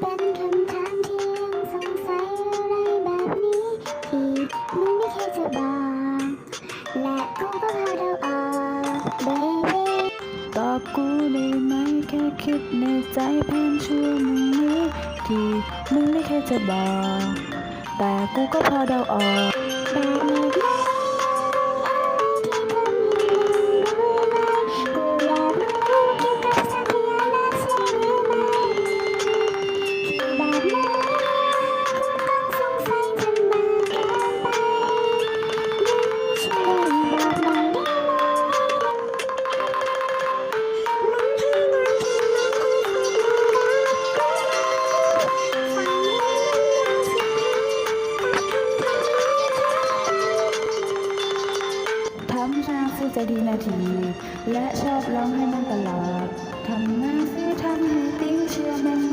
เป็นคำถามที่ยังสงสัยอะไรแบบนี้ ที่มึงไม่เคยจะบอก และกูก็พอเดาออก baby ตอบกูได้ไหมแค่คิดในใจแผนชั่วโมงนี้ที่มึงไม่เคยจะบอก แต่กูก็พอเดาออกแบบนี้ หน้าฟูใจดีนาที และชอบร้องให้มันตลอดทำหน้าฟูทำให้ติ้งเชื่อมัน